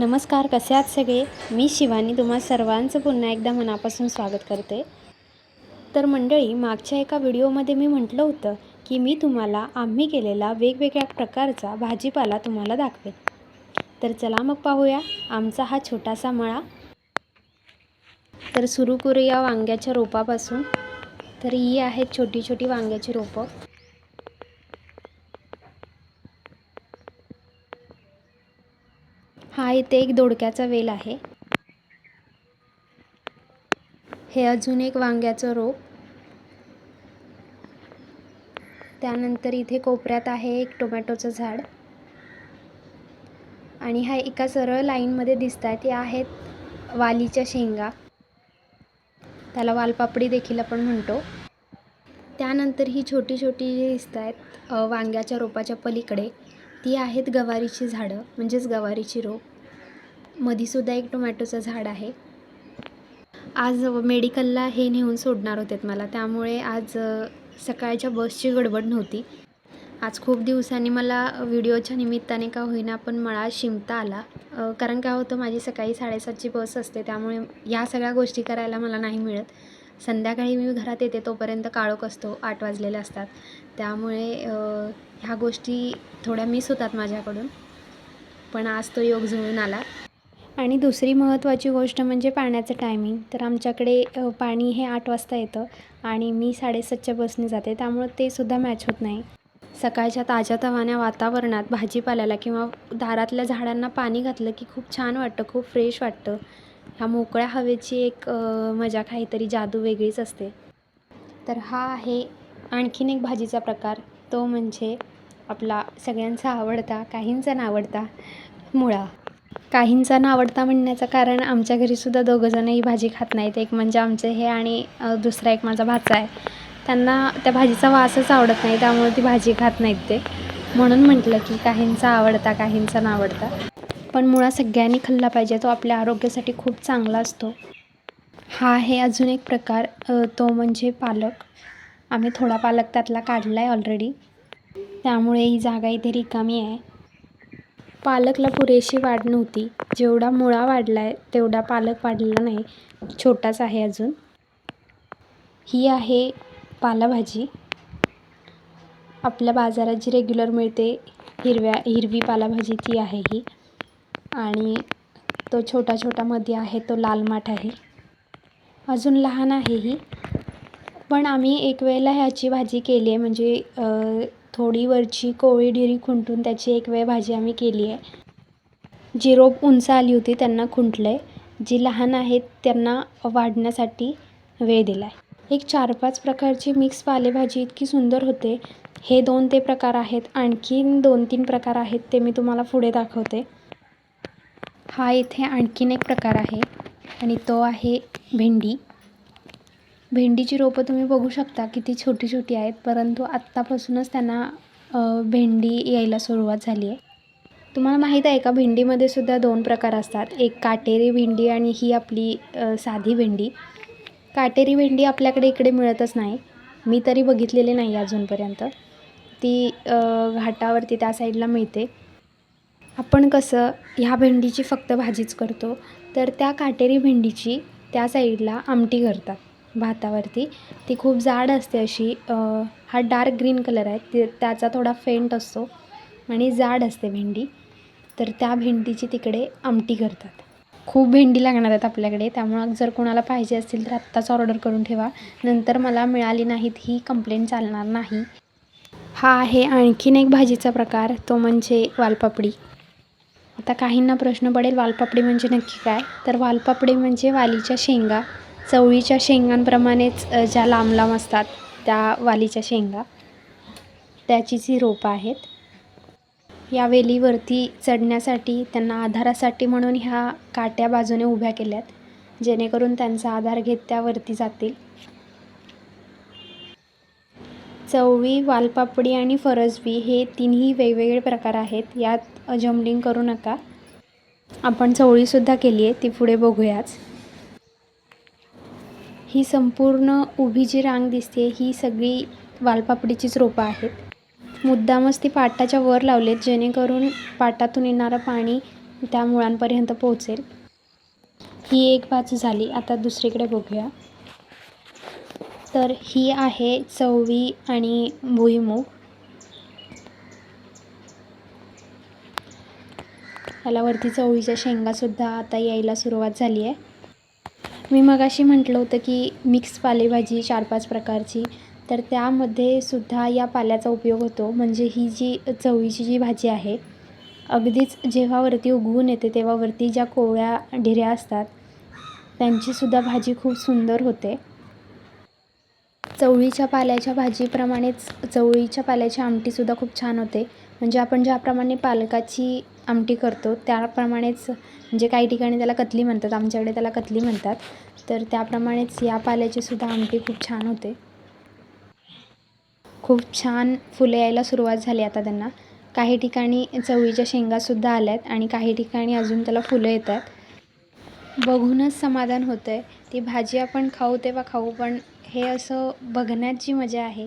नमस्कार कसे आहात सगळे? मी शिवानी तुम्हा सर्वांचं पुन्हा एकदा मनापासून स्वागत करते. तर मंडळी मागच्या एका व्हिडिओमध्ये मी म्हटलं होतं की मी तुम्हाला आम्ही केलेला वेगवेगळ्या प्रकारचा भाजीपाला तुम्हाला दाखवेन. तर चला मग पाहूया. आमचा हा छोटासा मळा. तर सुरू करूया वांग्याच्या रोपापासून. तर ही आहेत छोटी छोटी वांग्याची रोपं. हा इथे एक दोडक्याचा वेल आहे. हे अजून एक वांग्याचं रोप. त्यानंतर इथे कोपऱ्यात आहे एक टोमॅटोचं झाड. आणि हा एका सरळ लाईनमध्ये दिसत आहेत या आहेत वालीच्या शेंगा. त्याला वालपापडी देखील आपण म्हणतो. त्यानंतर ही छोटी छोटी जी दिसत आहेत वांग्याच्या रोपाच्या पलीकडे ती आहेत गवारीची झाडं म्हणजेच गवारीची रोप. मधीसुद्धा एक टोमॅटोचं झाड आहे. आज मेडिकलला हे नेऊन सोडणार होते मला. त्यामुळे आज सकाळच्या बसची गडबड नव्हती. आज खूप दिवसांनी मला व्हिडिओच्या निमित्ताने का होईना पण मला शिमता आला. कारण काय होतं माझी सकाळी साडेसातची बस असते त्यामुळे या सगळ्या गोष्टी करायला मला नाही मिळत. संध्याकाळी मी घरात येते तोपर्यंत काळोख असतो आठ वाजलेले असतात. त्यामुळे ह्या गोष्टी थोड्या मिस होतात माझ्याकडून. पण आज तो योग जुळून आला. आणि दुसरी महत्त्वाची गोष्ट म्हणजे पाण्याचं टायमिंग तर आमच्याकडे पाणी हे आठ वाजता येतं आणि मी साडेसातच्या बसने जाते. त्यामुळं ते सुद्धा मॅच होत नाही. सकाळच्या ताज्या तवान्या वातावरणात भाजीपाल्याला किंवा दारातल्या झाडांना पाणी घातलं की खूप छान वाटतं खूप फ्रेश वाटतं. ह्या मोकळ्या हवेची एक मजा काहीतरी जादू वेगळीच असते. तर हा आहे आणखीन एक भाजीचा प्रकार. तो म्हणजे आपला सगळ्यांचा आवडता काहींचा नावडता मुळा. काहींचा नावडता म्हणण्याचं कारण आमच्या घरीसुद्धा दोघंजणं ही भाजी खात नाहीत. एक म्हणजे आमचे हे आणि दुसरा एक माझा भाचा आहे. त्यांना त्या भाजीचा वासच आवडत नाही त्यामुळे ती भाजी खात नाहीत ते. म्हणून म्हटलं की काहींचा आवडता काहींचा नावडता. पण मुळा सगळ्यांनी खाल्ला पाहिजे तो आपल्या आरोग्यासाठी खूप चांगला असतो. हा आहे अजून एक प्रकार तो म्हणजे पालक. आम्ही थोडा पालक त्यातला काढला आहे ऑलरेडी त्यामुळे ही जागा इथे रिकामी आहे. पालकला पुरेशी वाढ नव्हती. जेवढा मुळा वाढला आहे तेवढा पालक वाढलेला नाही. छोटाच आहे अजून. ही आहे पालाभाजी. आपल्या बाजारात जी रेग्युलर मिळते हिरव्या हिरवी पालाभाजी ती आहे ही. आणि तो छोटा छोटा मध्ये आहे तो लाल माठ आहे. अजून लहान आहे ही. पण आम्ही एक वेळेला ह्याची भाजी केली आहे म्हणजे थोडी वरची कोवळी डिरी खुंटून त्याची एक वेळ भाजी आम्ही केली आहे. जी रोप उंच आली होती त्यांना खुंटलं आहे जी लहान आहेत त्यांना वाढण्यासाठी वेळ दिला आहे एक चार पाच प्रकारची मिक्स पालेभाजी इतकी सुंदर होते. हे दोन ते प्रकार आहेत. आणखीन दोन तीन प्रकार आहेत ते मी तुम्हाला पुढे दाखवते. हा इथे आणखीन एक प्रकार आहे आणि तो आहे भेंडी. भेंडीची रोपं तुम्ही बघू शकता किती छोटी छोटी आहेत परंतु आत्तापासूनच त्यांना भेंडी यायला सुरुवात झाली आहे. तुम्हाला माहीत आहे का भेंडीमध्ये सुद्धा दोन प्रकार असतात. एक काटेरी भेंडी आणि ही आपली साधी भेंडी. काटेरी भेंडी आपल्याकडे इकडे मिळतच नाही. मी तरी बघितलेली नाही अजूनपर्यंत. ती घाटावरती त्या साईडला मिळते. आपण कसं ह्या भेंडीची फक्त भाजीच करतो तर त्या काटेरी भेंडीची त्या साईडला आमटी करतात. भातावरती. ती खूप जाड असते अशी. हा डार्क ग्रीन कलर आहे. ते त्याचा थोडा फेंट असतो आणि जाड असते भेंडी. तर त्या भेंडीची तिकडे आमटी करतात. खूप भेंडी लागणार आहेत आपल्याकडे. त्यामुळं जर कोणाला पाहिजे असतील तर आत्ताच ऑर्डर करून ठेवा. नंतर मला मिळाली नाहीत ही कंप्लेंट चालणार नाही. हा आहे आणखीन एक भाजीचा प्रकार. तो म्हणजे वालपापडी. आता काहींना प्रश्न पडेल वालपापडी म्हणजे नक्की काय? तर वालपापडी म्हणजे वालीच्या शेंगा. चवळीच्या शेंगांप्रमाणेच ज्या लांब लांब असतात त्या वालीच्या शेंगा. त्याचीच ही रोपं आहेत. या वेलीवरती चढण्यासाठी त्यांना आधारासाठी म्हणून ह्या काट्या बाजूने उभ्या केल्यात जेणेकरून त्यांचा आधार घेत त्यावरती जातील. चवळी वालपापडी आणि फरसबी हे तिन्ही वेगवेगळे प्रकार आहेत. यात जमलिंग करू नका. आपण चवळीसुद्धा केली आहे ती पुढे बघूयाच. ही संपूर्ण उभी जी रांग दिसते ही सगळी वालपापडीचीच रोपं आहेत. मुद्दामच ती पाटाच्या वर लावलेत जेणेकरून पाटातून येणारं पाणी त्या मुळांपर्यंत पोहोचेल. ही एक बाजू झाली आता दुसरीकडे बघूया. तर ही आहे चवळी आणि भुईमूग. याला वरती चवळीच्या शेंगासुद्धा आता यायला सुरुवात झाली आहे मी मगाशी म्हटलं होतं की मिक्स पालेभाजी चार पाच प्रकारची तर त्यामध्ये सुद्धा या पाल्याचा उपयोग होतो. म्हणजे ही जी चवळीची जी भाजी आहे अगदीच जेव्हा वरती उगवून येते तेव्हा वरती ज्या कोवळ्या ढिऱ्या असतात त्यांचीसुद्धा भाजी खूप सुंदर होते. चवळीच्या पाल्याच्या भाजीप्रमाणेच चवळीच्या पाल्याची आमटीसुद्धा खूप छान होते. म्हणजे आपण ज्याप्रमाणे पालकाची आमटी करतो. त्याप्रमाणेच म्हणजे काही ठिकाणी त्याला कतली म्हणतात आमच्याकडे त्याला कतली म्हणतात. तर त्याप्रमाणेच या पाल्याची सुद्धा आमटी खूप छान होते. खूप छान फुले यायला सुरुवात झाली आता त्यांना. काही ठिकाणी चवळीच्या शेंगासुद्धा आल्या आहेत आणि काही ठिकाणी अजून त्याला फुलं येतात. बघूनच समाधान होतं आहे ती भाजी आपण खाऊ तेव्हा खाऊ पण हे असं बघण्यात जी मजा आहे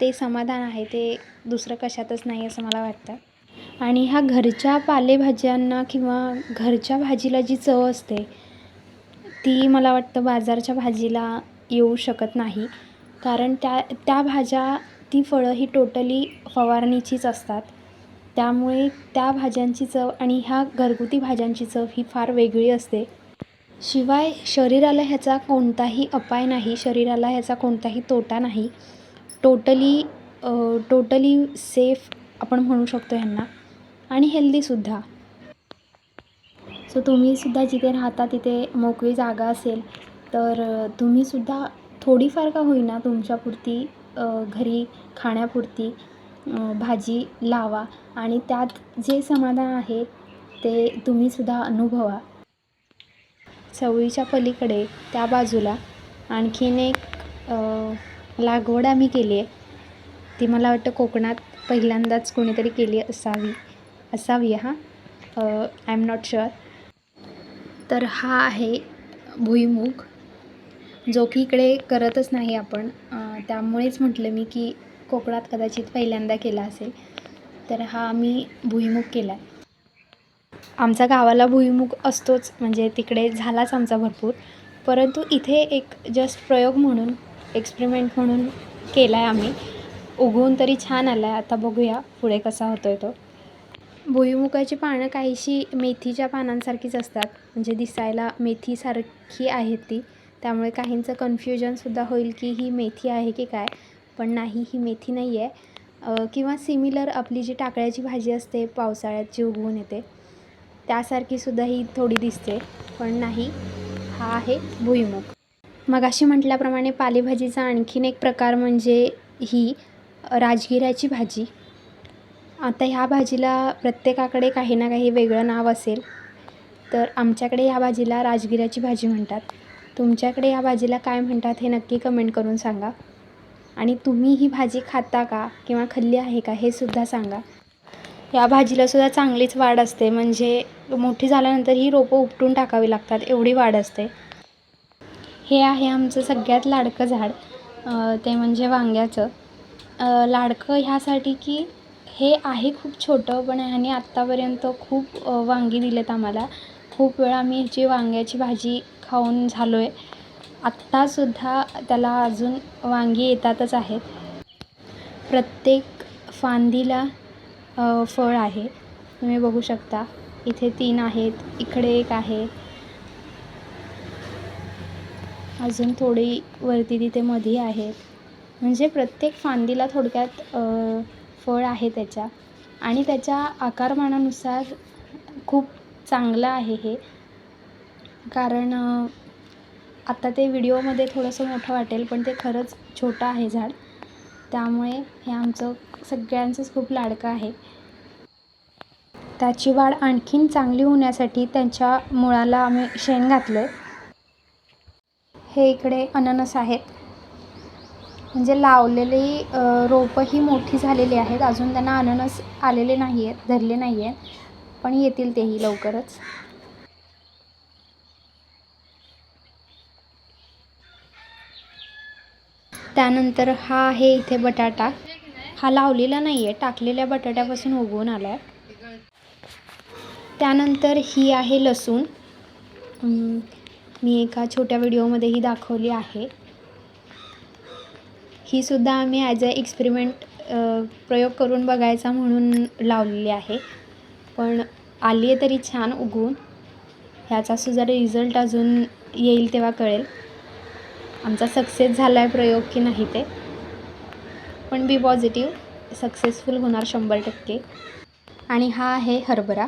ते समाधान आहे ते दुसरं कशातच नाही असं मला वाटतं. आणि ह्या घरच्या पालेभाज्यांना किंवा घरच्या भाजीला जी चव असते ती मला वाटतं बाजारच्या भाजीला येऊ शकत नाही. कारण त्या त्या भाज्या ती फळं ही टोटली फवारणीचीच असतात. त्यामुळे त्या भाज्यांची चव आणि ह्या घरगुती भाज्यांची चव ही फार वेगळी असते. शिवाय शरीराला ह्याचा कोणताही अपाय नाही शरीराला ह्याचा कोणताही तोटा नाही. टोटली टोटली सेफ आपण म्हणू शकतो ह्यांना. आणि हेल्दीसुद्धा सो तुम्हीसुद्धा जिथे राहता तिथे मोकळी जागा असेल तर तुम्हीसुद्धा थोडीफार का होईना तुमच्यापुरती घरी खाण्यापुरती भाजी लावा आणि त्यात जे समाधान आहे ते तुम्हीसुद्धा अनुभवा. चवळीच्या पलीकडे त्या बाजूला आणखीन एक लागवड आम्ही केली आहे. ती मला वाटतं कोकणात पहिल्यांदाच कोणीतरी केली असावी. असावी हां? आय एम नॉट शुअर तर हा आहे भुईमूग जो की इकडे करतच नाही आपण. त्यामुळेच म्हटलं मी की कोकणात कदाचित पहिल्यांदा केला असेल. तर हा आम्ही भुईमूग केला आहे आमचा गावाला भुईमूग असतोच म्हणजे तिकडे झालाच आमचा भरपूर. परंतु इथे एक जस्ट प्रयोग म्हणून एक्सपेरिमेंट म्हणून केला आहे आम्ही. उगवून तरी छान आला आहे आता बघूया पुढे कसा होतो आहे तो. भुईमुगाची पानं काहीशी मेथीच्या पानांसारखीच असतात. म्हणजे दिसायला मेथीसारखी आहेत ती. त्यामुळे काहींचं कन्फ्युजनसुद्धा होईल की ही मेथी आहे की काय. पण नाही ही मेथी नाही आहे किंवा सिमिलर आपली जी टाकळ्याची भाजी असते पावसाळ्यात जी उगवून येते त्यासारखीसुद्धा ही थोडी दिसते. पण नाही हा आहे भुईमुग. मग अशी म्हटल्याप्रमाणे पालेभाजीचा आणखीन एक प्रकार म्हणजे ही राजगिऱ्याची भाजी. आता ह्या भाजीला प्रत्येकाकडे काही ना काही वेगळं नाव असेल. तर आमच्याकडे ह्या भाजीला राजगिऱ्याची भाजी म्हणतात. तुमच्याकडे या भाजीला काय म्हणतात हे नक्की कमेंट करून सांगा. आणि तुम्ही ही भाजी खाता का किंवा खाल्ली आहे का हे सुद्धा सांगा. या भाजीलासुद्धा चांगलीच वाढ असते. म्हणजे मोठी झाल्यानंतर ही रोपं उपटून टाकावी लागतात. एवढी वाढ असते. हे आहे आमचं सगळ्यात लाडकं झाड. ते म्हणजे वांग्याचं. लाडकं ह्यासाठी की हे आहे खूप छोटं पण ह्याने आत्तापर्यंत खूप वांगी दिलेत आम्हाला. खूप वेळा आम्ही ह्याची वांग्याची भाजी खाऊन झालो आहे आत्तासुद्धा त्याला अजून वांगी येतातच आहेत. प्रत्येक फांदीला फळ आहे. तुम्ही बघू शकता. इथे तीन आहेत इकडे एक आहे. अजून थोडी वरती तिथे मधी आहेत. म्हणजे प्रत्येक फांदीला थोडक्यात फळ आहे त्याच्या आणि त्याच्या आकारमानानुसार खूप चांगलं आहे हे. कारण आत्ता ते व्हिडिओमध्ये थोडंसं मोठं वाटेल पण ते खरंच छोटं आहे झाड. त्यामुळे हे आमचं सगळ्यांचंच खूप लाडकं आहे. त्याची वाढ आणखीन चांगली होण्यासाठी त्यांच्या मुळाला आम्ही शेण घातलं आहे हे इकडे अननस आहेत. म्हणजे लावलेली रोपं ही मोठी झालेली आहेत. अजून त्यांना अननस आलेले नाही आहेत धरले नाही आहेत पण येतील तेही लवकरच. त्यानंतर हा आहे इथे बटाटा. हा लावलेला नाही आहे टाकलेल्या बटाट्यापासून उगवून आला आहे त्यानंतर ही आहे लसूण. मी एका छोट्या व्हिडिओमध्येही दाखवली आहे. ही सुद्धा आम्ही ॲज अ एक्सपेरिमेंट प्रयोग करून बघायचा म्हणून लावलेली आहे. पण आली आहे तरी छान उगवून. ह्याचा सुद्धा रिझल्ट अजून येईल तेव्हा कळेल. आमचा सक्सेस झाला आहे प्रयोग की नाही ते. पण बी पॉझिटिव्ह सक्सेसफुल होणार शंभर टक्के. आणि हा आहे हरभरा.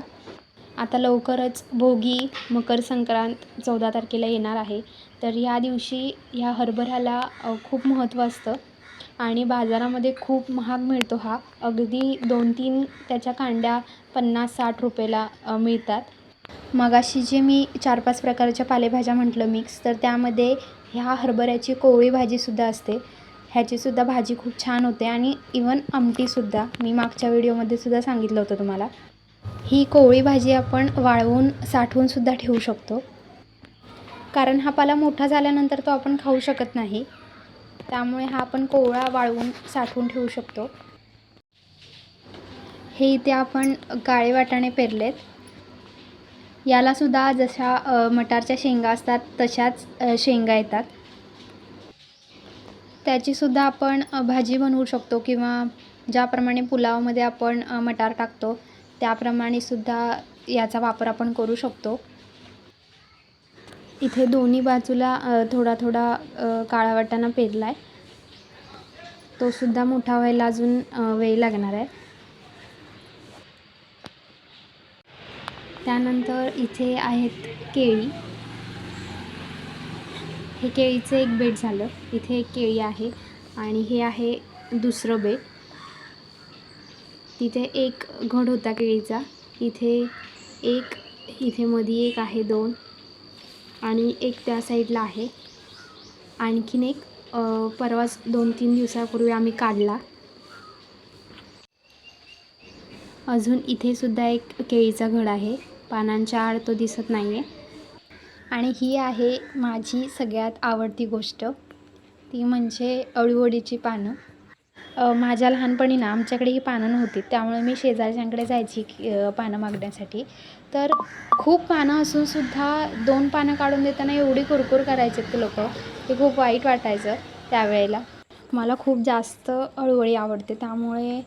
आता लवकरच भोगी मकर संक्रांत चौदा तारखेला येणार आहे. तर या दिवशी ह्या हरभऱ्याला खूप महत्त्व असतं. आणि बाजारामध्ये खूप महाग मिळतो हा. अगदी दोन तीन त्याच्या कांड्या पन्नास साठ रुपयाला मिळतात. मगाशी जे मी चार पाच प्रकारच्या पालेभाज्या म्हटलं मिक्स तर त्यामध्ये ह्या हरभऱ्याची कोवळी भाजीसुद्धा असते. ह्याचीसुद्धा भाजी खूप छान होते आणि इवन आमटीसुद्धा मी मागच्या व्हिडिओमध्ये सुद्धा सांगितलं होतं तुम्हाला. ही कोवळी भाजी आपण वाळवून साठवूनसुद्धा ठेवू शकतो. कारण हा पाला मोठा झाल्यानंतर तो आपण खाऊ शकत नाही. त्यामुळे हा आपण कोवळा वाळवून साठवून ठेवू शकतो. हे इथे आपण काळे वाटाणे पेरलेत. यालासुद्धा जशा मटारच्या शेंगा असतात तशाच शेंगा येतात. त्याचीसुद्धा आपण भाजी बनवू शकतो किंवा ज्याप्रमाणे पुलावमध्ये आपण मटार टाकतो त्याप्रमाणे सुद्धा याचा वापर आपण करू शकतो. इथे दोन्ही बाजूला थोडा थोडा काळा वाटाणा पेरला आहे तोसुद्धा मोठा व्हायला अजून वेळ लागणार आहे. त्यानंतर इथे आहेत केळी. हे केळीचं एक बेड झालं. इथे एक केळी आहे आणि हे आहे दुसरं बेड. तिथे एक घड होता केळीचा. इथे एक इथे मध्ये एक आहे दोन. आणि एक त्या साईडला आहे. आणखीन एक परवाच दोन तीन दिवसापूर्वी आम्ही काढला. अजून इथे सुद्धा एक केळीचा घड आहे. पानांच्या आड तो दिसत नाही आहे आणि ही आहे माझी सगळ्यात आवडती गोष्ट. ती म्हणजे अळूवडीची पानं. माझ्या लहानपणी ना आमच्याकडे ही पानं नव्हती. त्यामुळे मी शेजारच्यांकडे जायची पानं मागण्यासाठी. तर खूप पानं असूनसुद्धा दोन पानं काढून देताना एवढी कुरकुर करायचे ते लोक. ते खूप वाईट वाटायचं त्यावेळेला. मला खूप जास्त अळवळी आवडते. त्यामुळे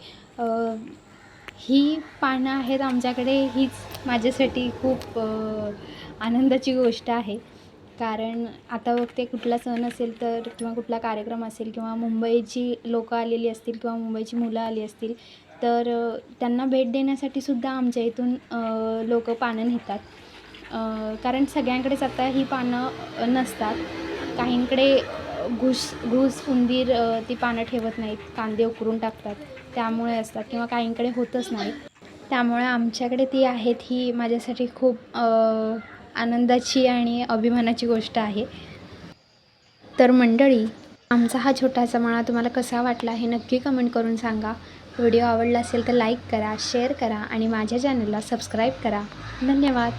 ही पानं आहेत आमच्याकडे. हीच माझ्यासाठी खूप आनंदाची गोष्ट आहे. कारण आता बघते कुठला सण असेल तर किंवा कुठला कार्यक्रम असेल किंवा मुंबईची लोकं आलेली असतील किंवा मुंबईची मुलं आली असतील तर त्यांना भेट देण्यासाठी सुद्धा आमच्या इथून लोक पानं नेतात. कारण सगळ्यांकडेच आता ही पानं नसतात. काहींकडे घुस घुस घूस उंदीर ती पानं ठेवत नाहीत. कांदे उकरून टाकतात. त्यामुळे असतात किंवा काहींकडे होतच नाही त्यामुळे आमच्याकडे ती आहेत ही माझ्यासाठी खूप आनंदाची आणि अभिमानाची गोष्ट आहे. तर मंडळी आमचा हा छोटासा मळा तुम्हाला कसा वाटला हे नक्की कमेंट करून सांगा. व्हिडिओ आवडला असेल तर लाईक करा शेअर करा आणि माझ्या चॅनलला सबस्क्राईब करा. धन्यवाद.